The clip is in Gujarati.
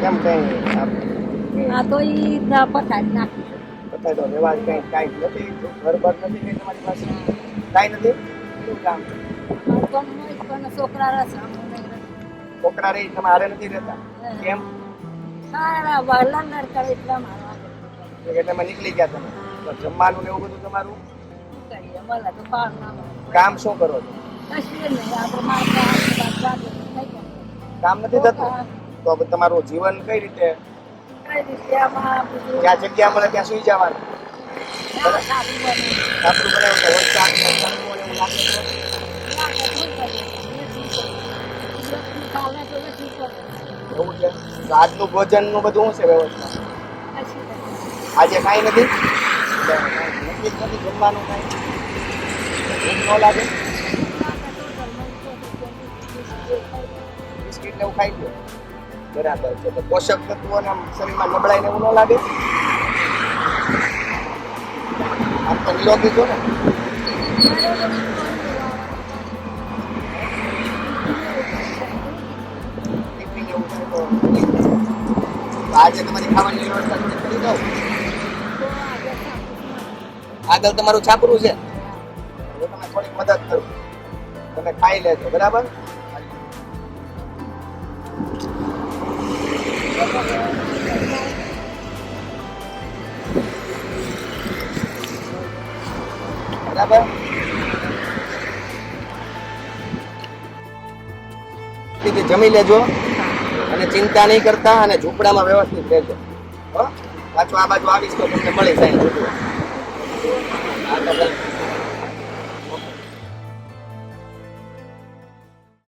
કેમ કઈ આ તો ઈ પથારી નાખી બતાવી દો વ્યવહાર કઈ કાંઈ નથી ઘર બર નથી કઈ તમારી પાસે? કાંઈ નથી? શું કામ? છોકરા છોકરા રે તમે હારે નથી રહેતા? કેમ? તમે નીકળી ગયા તમે? તો જમવાનું ને એવું બધું તમારું? તો કામ શું કરો છો? કામ નથી થતું? તો હવે તમારું જીવન કઈ રીતે? જ્યાં જગ્યા મળે ત્યાં સુઈ જવાનું. આપણું બનાવ્યું એવું છે. તો આજનું ભોજનનું બધું શું છે વ્યવસ્થા? આજે કાંઈ નથી? નક્કી નથી જમવાનું કાંઈ? ન લાગે. બિસ્કિટ ને એવું ખાઈ લો બરાબર છે. તો પોષક તત્વો ને શરીરમાં નબળાઈ ને એવું ન લાગે? આમ તો નિરોગી છો ને? આજે તમારી ખાવાની વ્યવસ્થા કરી દઉં? આગળ તમારું છાપરું છે. તમે થોડીક મદદ કરું. તમે ખાઈ લેજો, બરાબર? બરાબર? જમી લેજો અને ચિંતા નહીં કરતા અને ઝૂંપડામાં વ્યવસ્થિત રહેજો. પાછું આ બાજુ આવીશ તો તમને મળી જાય.